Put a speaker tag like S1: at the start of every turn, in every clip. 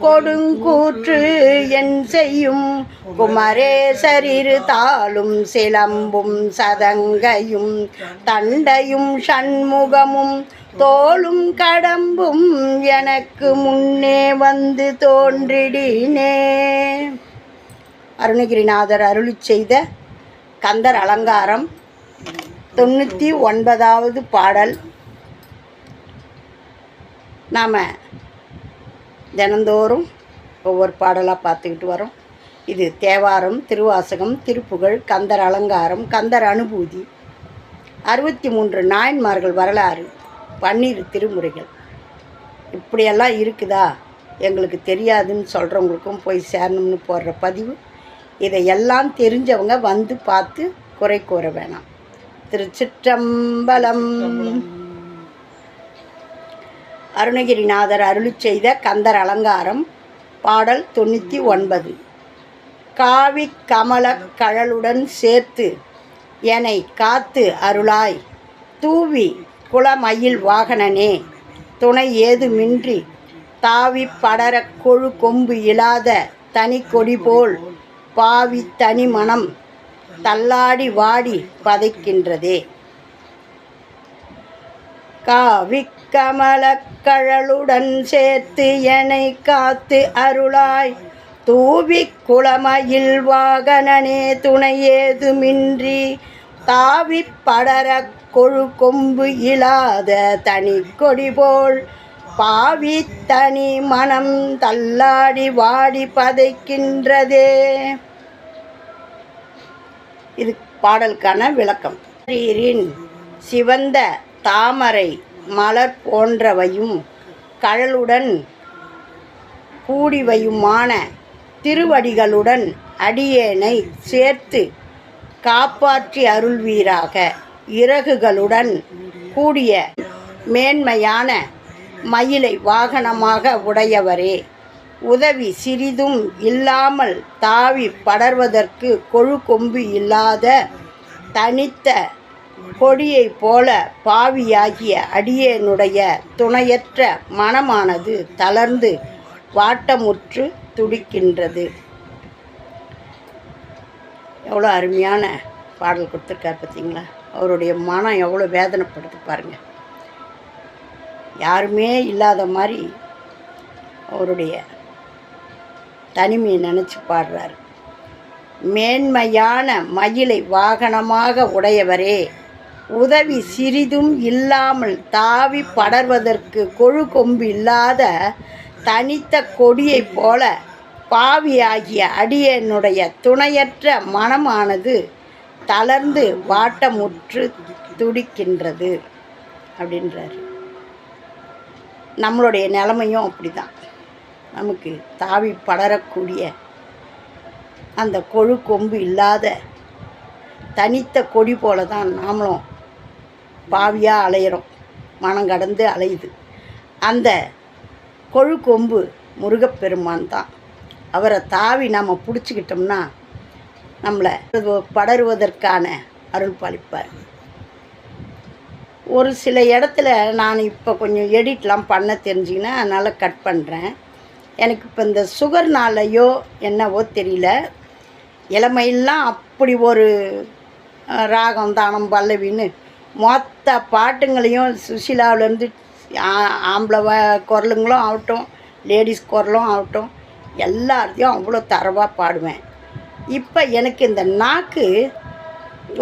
S1: கொடுங்கூற்று என் செய்யும் குமரேசரிரு தாளும் சிலம்பும் சதங்கையும் தண்டையும் சண்முகமும் தோளும் கடம்பும் எனக்கு முன்னே வந்து தோன்றிடினே. அருணகிரிநாதர் அருளிச் செய்த கந்தர் அலங்காரம். தொண்ணூற்றி ஒன்பதாவது பாடல். நாம் தினந்தோறும் ஒவ்வொரு பாடலாக பார்த்துக்கிட்டு வரோம். இது தேவாரம் திருவாசகம் திருப்புகழ் கந்தர் அலங்காரம் கந்தர் அனுபூதி அறுபத்தி மூன்று நாயன்மார்கள் வரலாறு பன்னீர் திருமுறைகள். இப்படியெல்லாம் இருக்குதா? எங்களுக்கு தெரியாதுன்னு சொல்கிறவங்களுக்கும் போய் சேரணும்னு போடுற பதிவு. இதையெல்லாம் தெரிஞ்சவங்க வந்து பார்த்து குறை கூற வேணாம். திருச்சிற்றம்பலம். அருணகிரிநாதர் அருளி செய்த கந்தர் அலங்காரம் பாடல் தொண்ணூற்றி ஒன்பது. காவி கமல கழலுடன் சேர்த்து என்னை காத்து அருளாய் தூவி குளமயில் வாகனனே துணை ஏதுமின்றி தாவி படர கொழு கொம்பு இல்லாத தனி கொடி போல் பாவி தனி மனம் தள்ளாடி வாடி பதைக்கின்றதே. காவி கமலக்கழலுடன் சேர்த்து என்னை காத்து அருளாய். தூவி குளமயில் வாகனனே துணை ஏதுமின்றி. தாவி படர கொழு கொம்பு இல்லாத தனி கொடி போல். பாவி தனி மனம் தள்ளாடி வாடி பதைக்கின்றதே. இது பாடலுக்கான விளக்கம். நீரின் சிவந்த தாமரை மலர் போன்றவையும் கழலுடன் கூடிவையுமான திருவடிகளுடன் அடியேனை சேர்த்து காப்பாற்றி அருள்வீராக. இறகுகளுடன் கூடிய மேன்மையான மயிலை வாகனமாக உடையவரே. உதவி சிறிதும் இல்லாமல் தாவி படர்வதற்கு கொழு கொம்பு இல்லாத தனித்த கொடியைப் போல பாவியாகிய அடியேனுடைய துணையற்ற மனமானது தளர்ந்து வாட்டமுற்று துடிக்கின்றது. எவ்வளோ அருமையான பாடல் கொடுத்துருக்கார் பார்த்தீங்களா? அவருடைய மனம் எவ்வளோ வேதனைப்படுது பாருங்கள் யாருமே இல்லாத மாதிரி அவருடைய தனிமையை நினச்சி பாடுறார். மேன்மையான மயிலை வாகனமாக உடையவரே உதவி சிறிதும் இல்லாமல் தாவி படர்வதற்கு கொழு கொம்பு இல்லாத தனித்த கொடியைப் போல பாவியாகிய அடியனுடைய துணையற்ற மனமானது தளர்ந்து வாட்டமுற்று துடிக்கின்றது அப்படின்றார். நம்மளுடைய நிலைமையும் அப்படி தான் நமக்கு தாவி படரக்கூடிய அந்த கொழு கொம்பு இல்லாத தனித்த கொடி போல தான் நாமளும் பாவியாக அலையிறோம் மனம் கடந்து அலையுது. அந்த கொழு கொம்பு முருகப்பெருமான் தான். அவரை தாவி நம்ம பிடிச்சிக்கிட்டோம்னா நம்மளை படருவதற்கான அருள் பாலிப்பார். ஒரு சில இடத்துல நான் இப்போ கொஞ்சம் எடிட்லாம் பண்ண தெரிஞ்சிங்கன்னா அதனால் கட் பண்ணுறேன். எனக்கு இப்போ இந்த சுகர்னாலையோ என்னவோ தெரியல. இளமையெல்லாம் அப்படி ஒரு ராகம் தானம் பல்லவின்னு மொத்த பாட்டுங்களையும் சுஷிலாவிலேருந்து ஆம்பளை குரலுங்களும் ஆகட்டும் லேடிஸ் குரலும் ஆகட்டும் எல்லாத்தையும் அவ்வளோ தரவாக பாடுவேன். இப்போ எனக்கு இந்த நாக்கு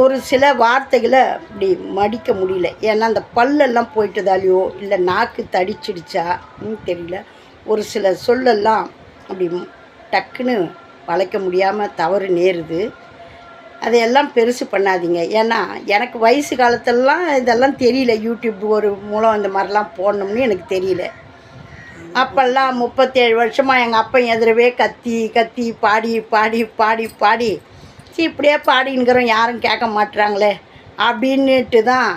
S1: ஒரு சில வார்த்தைகளை இப்படி மடிக்க முடியல. ஏன்னா அந்த பல்லெல்லாம் போயிட்டதாலையோ இல்லை நாக்கு தடிச்சிடுச்சான்னு தெரியல. ஒரு சில சொல்லெல்லாம் அப்படி டக்குன்னு வளைக்க முடியாமல் தவறு நேருது. அதையெல்லாம் பெருசு பண்ணாதீங்க. ஏன்னா எனக்கு வயசு காலத்திலலாம் இதெல்லாம் தெரியல. யூடியூப் ஒரு மூலம் இந்த மாதிரிலாம் போடணும்னு எனக்கு தெரியல. அப்போல்லாம் முப்பத்தேழு வருஷமாக எங்கள் அப்பா எதிரவே கத்தி கத்தி பாடி பாடி பாடி பாடி. சரி இப்படியே பாடின்னுக்கிறோம். யாரும் கேட்க மாட்டுறாங்களே அப்படின்னுட்டு தான்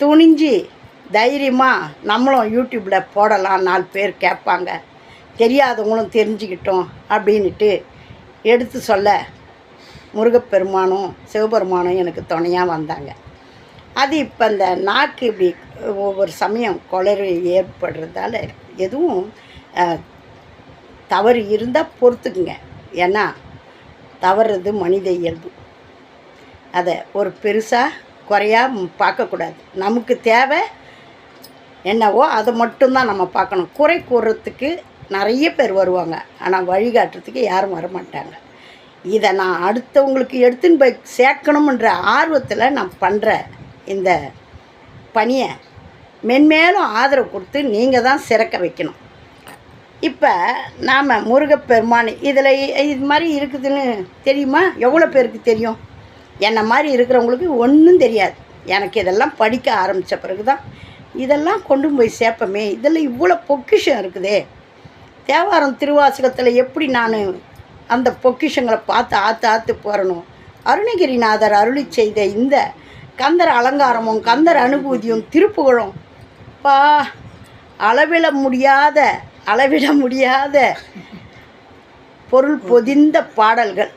S1: துணிஞ்சு தைரியமாக நம்மளும் யூடியூப்பில் போடலாம். நாலு பேர் கேட்பாங்க. தெரியாதவங்களும் தெரிஞ்சுக்கிட்டோம். அப்படின்ட்டு எடுத்து சொல்ல முருகப்பெருமானும் சிவபெருமானும் எனக்கு துணையாக வந்தாங்க. அது இப்போ அந்த நாக்கு இப்படி ஒவ்வொரு சமயம் குளறு ஏற்படுறதால எதுவும் தவறு இருந்தால் பொறுத்துக்குங்க. ஏன்னா தவறுறது மனித இயல்பு. அதை ஒரு பெருசாக குறையாக பார்க்கக்கூடாது. நமக்கு தேவை என்னவோ அதை மட்டும்தான் நம்ம பார்க்கணும். குறை கூறுறதுக்கு நிறைய பேர் வருவாங்க. ஆனால் வழிகாட்டுறதுக்கு யாரும் வரமாட்டாங்க. இதை நான் அடுத்தவங்களுக்கு எடுத்துன்னு போய் சேர்க்கணுன்ற ஆர்வத்தில் நான் பண்ணுற இந்த பணியை மென்மேலும் ஆதரவு கொடுத்து நீங்கள் தான் சிறக்க வைக்கணும். இப்போ நாம் முருகப்பெருமான் இதில் இது மாதிரி இருக்குதுன்னு தெரியுமா? எவ்வளோ பேருக்கு தெரியும்? என்னை மாதிரி இருக்கிறவங்களுக்கு ஒன்றும் தெரியாது. எனக்கு இதெல்லாம் படிக்க ஆரம்பித்த பிறகு தான் இதெல்லாம் கொண்டு போய் சேர்ப்போமே. இதில் இவ்வளோ பொக்கிஷம் இருக்குதே. தேவாரம் திருவாசகத்தில் எப்படி நான் அந்த பொக்கிஷங்களை பார்த்து ஆற்று ஆற்று போகிறணும் அருணகிரிநாதர் அருளி செய்த இந்த கந்தர் அலங்காரமும் கந்தர் அனுபூதியும் திருப்புகழும் பா அளவிட முடியாத அளவிட முடியாத பொருள் பொதிந்த பாடல்கள்.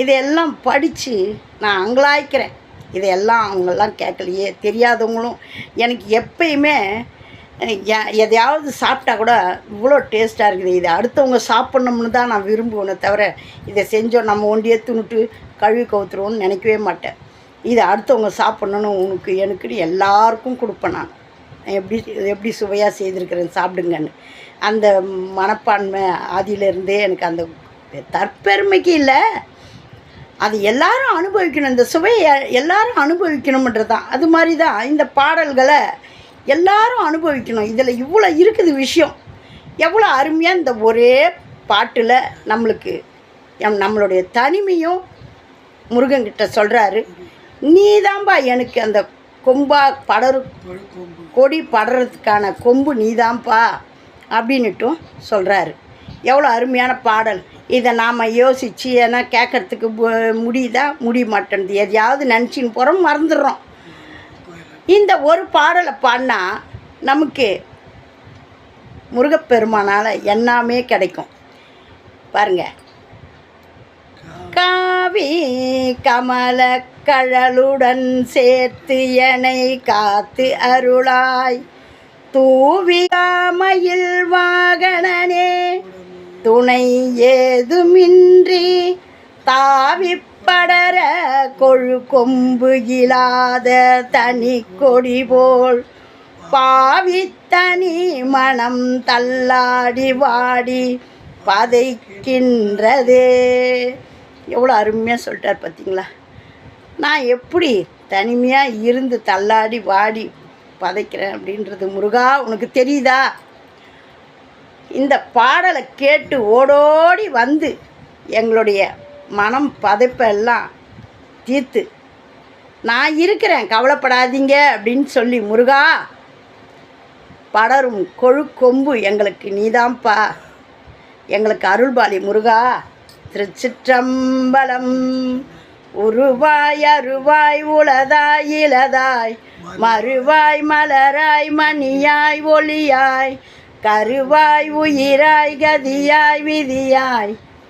S1: இதையெல்லாம் படித்து நான் அங்கலாய்க்கிறேன். இதையெல்லாம் அவங்கெல்லாம் கேட்கலையே தெரியாதவங்களும் எனக்கு எப்பயுமே எதையாவது சாப்பிட்டா கூட இவ்வளோ டேஸ்ட்டாக இருக்குது. இதை அடுத்தவங்க சாப்பிட்ணும்னு தான் நான் விரும்புவேனே தவிர இதை செஞ்சோம் நம்ம ஒண்டியே துணுட்டு கழுவி கவுத்துருவோம்னு நினைக்கவே மாட்டேன். இதை அடுத்தவங்க சாப்பிட்ணுன்னு உனக்கு எனக்குன்னு எல்லாருக்கும் கொடுப்பேன் நான். எப்படி எப்படி சுவையாக செய்திருக்கிறேன் சாப்பிடுங்கன்னு. அந்த மனப்பான்மை ஆதியிலேருந்தே எனக்கு அந்த தற்பெருமைக்கு இல்லை. அது எல்லாரும் அனுபவிக்கணும். இந்த சுவையை எல்லாரும் அனுபவிக்கணுமன்றது தான் அது மாதிரி தான் இந்த பாடல்களை எல்லாரும் அனுபவிக்கணும். இதில் இவ்வளோ இருக்குது விஷயம். எவ்வளோ அருமையாக இந்த ஒரே பாட்டில் நம்மளுக்கு எம் நம்மளுடைய தனிமையும் முருகன்கிட்ட சொல்கிறாரு நீதான்பா எனக்கு அந்த கொம்பா படரு கொடி படறதுக்கான கொம்பு நீதாம்பா அப்படின்னுட்டும் சொல்கிறாரு எவ்வளோ அருமையான பாடல். இதை நாம் யோசித்து ஏன்னா கேட்கறதுக்கு முடியுதா? முடிய மாட்டேன்து. எதையாவது நினச்சின்னு போகிறோம் மறந்துடுறோம். இந்த ஒரு பாடலை பாடினா நமக்கு முருகப்பெருமானால் எல்லாமே கிடைக்கும். பாருங்கள் காவி கமல கழலுடன் சேர்த்து என்னை காத்து அருளாய். தூவிகாமையில் வாகனனே துணை ஏதுமின்றி தாவி படர கொழு கொம்பு இல்லாத தனி கொடி போல் பாவித்தனி மனம் தள்ளாடி வாடி பதைக்கின்றதே. எவ்வளோ அருமையாக சொல்லிட்டார் பார்த்தீங்களா நான் எப்படி தனிமையாக இருந்து தள்ளாடி வாடி பதைக்கிறேன் அப்படின்றது முருகா உனக்கு தெரியுதா? இந்த பாடலை கேட்டு ஓடோடி வந்து எங்களுடைய மனம் பதைப்பெல்லாம் தீர்த்து. நான் இருக்கிறேன் கவலைப்படாதீங்க அப்படின்னு சொல்லி முருகா படரும் கொழு கொம்பு எங்களுக்கு நீதான்ப்பா எங்களுக்கு அருள்பாலி முருகா. திருச்சிற்றம்பலம் உருவாய் அருவாய் உளதாய் இளதாய். மறுவாய் மலராய் மணியாய் ஒளியாய். கருவாய் உயிராய் கதியாய் விதியாய்.